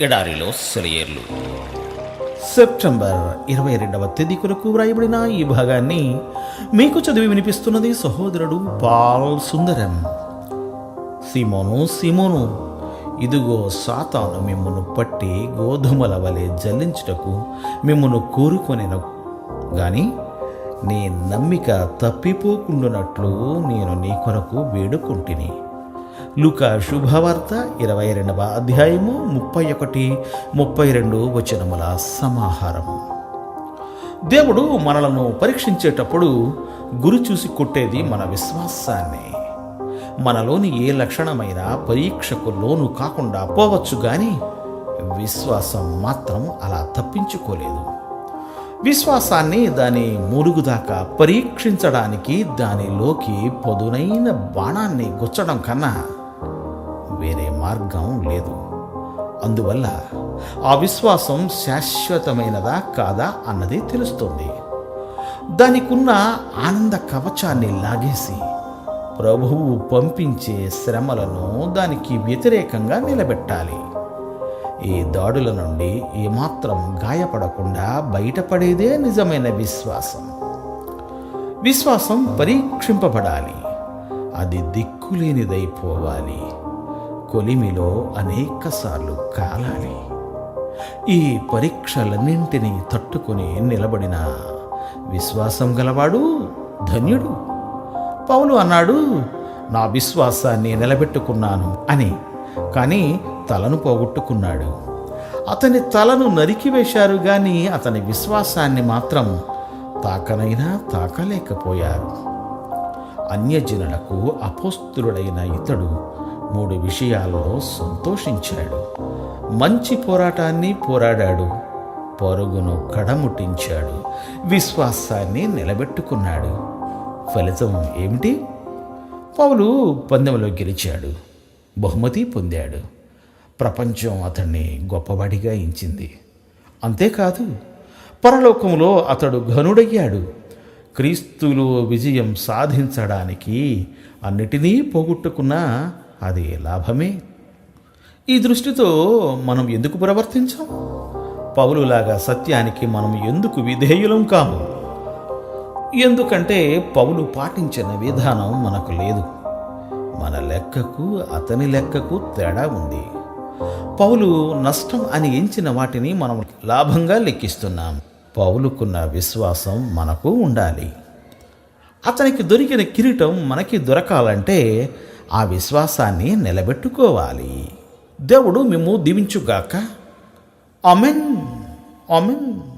ఎడారిలో సెలయేర్లు. సెప్టెంబర్ ఇరవై రెండవ తేదీ కొరకు వ్రాయబడిన ఈ భాగాన్ని మీకు చదివి వినిపిస్తున్నది సహోదరుడు పాల్ సుందరం. సిమోను సిమోను ఇదిగో సాతాను మిమ్మను పట్టి గోధుమల వలె జల్లించుటకు మిమ్మను కోరుకొనేను. గాని నీ నమ్మిక తప్పిపోకుండునట్లు నేను నీ కొరకు వేడుకుంటుని. లుకా శుభవార్త ఇరవై రెండవ అధ్యాయము ముప్పై ఒకటి ముప్పై రెండు వచనముల సమాహారము దేవుడు మనలను పరీక్షించేటప్పుడు గురి చూసి కొట్టేది మన విశ్వాసాన్ని. మనలోని ఏ లక్షణమైన పరీక్షకు లోను కాకుండా పోవచ్చు కానీ విశ్వాసం మాత్రం అలా తప్పించుకోలేదు. విశ్వాసాన్ని దాని మూలుగుదాకా పరీక్షించడానికి దానిలోకి పదునైన బాణాన్ని గుచ్చడం కన్నా మార్గం లేదు. అందువల్ల ఆ విశ్వాసం శాశ్వతమైనదా కాదా అన్నది తెలుస్తుంది. దానికున్న ఆనంద కవచాన్ని లాగేసి ప్రభువు పంపించే శ్రమలను దానికి వ్యతిరేకంగా నిలబెట్టాలి. ఈ దాడుల నుండి ఏమాత్రం గాయపడకుండా బయటపడేదే నిజమైన విశ్వాసం. విశ్వాసం పరీక్షింపబడాలి. అది దిక్కులేనిదైపోవాలి. కొలిమిలో అనేకసార్లు కాలాలి. ఈ పరీక్షలన్నింటినీ తట్టుకుని నిలబడిన విశ్వాసం గలవాడు ధన్యుడు. పౌలు అన్నాడు నా విశ్వాసాన్ని నిలబెట్టుకున్నాను అని కానీ తలను పోగొట్టుకున్నాడు. అతని తలను నరికివేశారు కానీ అతని విశ్వాసాన్ని మాత్రం తాకనైనా తాకలేకపోయారు. అన్యజనులకు అపోస్తులుడైన ఇతడు మూడు విషయాల్లో సంతోషించాడు. మంచి పోరాటాన్ని పోరాడాడు. పొరుగును కడముట్టించాడు. విశ్వాసాన్ని నిలబెట్టుకున్నాడు. ఫలితం ఏమిటి? పౌలు పందెంలో గెలిచాడు. బహుమతి పొందాడు. ప్రపంచం అతన్ని గొప్పవాడిగా ఎంచింది. అంతేకాదు పరలోకంలో అతడు ఘనుడయ్యాడు. క్రీస్తులో విజయం సాధించడానికి అన్నిటినీ పోగొట్టుకున్నా అది లాభమే. ఈ దృష్టితో మనం ఎందుకు ప్రవర్తించాం? పౌలులాగా సత్యానికి మనం ఎందుకు విధేయులం కాము? ఎందుకంటే పౌలు పాటించిన విధానం మనకు లేదు. మన లెక్కకు అతని లెక్కకు తేడా ఉంది. పౌలు నష్టం అని ఎంచిన వాటిని మనం లాభంగా లెక్కిస్తున్నాం. పౌలుకున్న విశ్వాసం మనకు ఉండాలి. అతనికి దొరికిన కిరీటం మనకి దొరకాలంటే ఆ విశ్వాసాన్ని నిలబెట్టుకోవాలి. దేవుడు మేము దీవించుగాక. Amen amen